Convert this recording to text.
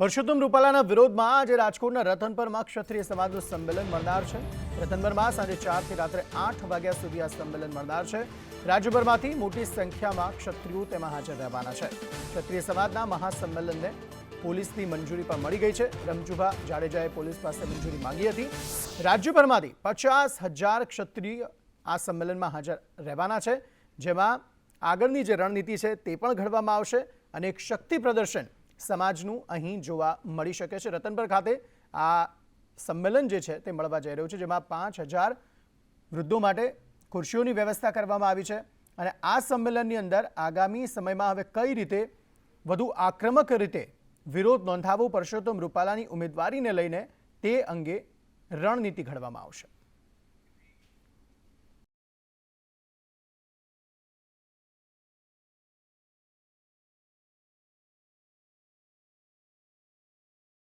પરસોત્તમ રૂપાલાના વિરોધમાં આજે રાજકોટના રતનપરમાં ક્ષત્રિય સમાજનું સંમેલન મળનાર છે. રતનપરમાં સાંજે ચારથી રાત્રે આઠ વાગ્યા સુધી આ સંમેલન મળનાર છે. રાજ્યભરમાંથી મોટી સંખ્યામાં ક્ષત્રિયો તેમાં હાજર રહેવાના છે. ક્ષત્રિય સમાજના મહાસંમેલનને પોલીસની મંજૂરી પણ મળી ગઈ છે. રમજુભા જાડેજાએ પોલીસ પાસે મંજૂરી માંગી હતી. રાજ્યભરમાંથી પચાસ હજાર ક્ષત્રિય આ સંમેલનમાં હાજર રહેવાના છે. જેમાં આગળની જે રણનીતિ છે તે પણ ઘડવામાં આવશે અને એક શક્તિ પ્રદર્શન સમાજનું અહીં જોવા મળી શકે છે. રતનપર ખાતે આ સંમેલન જે છે તે મળવા જઈ રહ્યું છે, જેમાં પાંચ હજાર વૃદ્ધો માટે ખુરશીઓની વ્યવસ્થા કરવામાં આવી છે અને આ સંમેલનની અંદર આગામી સમયમાં હવે કઈ રીતે વધુ આક્રમક રીતે વિરોધ નોંધાવવો પરસોત્તમ રૂપાલાની ઉમેદવારીને લઈને તે અંગે રણનીતિ ઘડવામાં આવશે.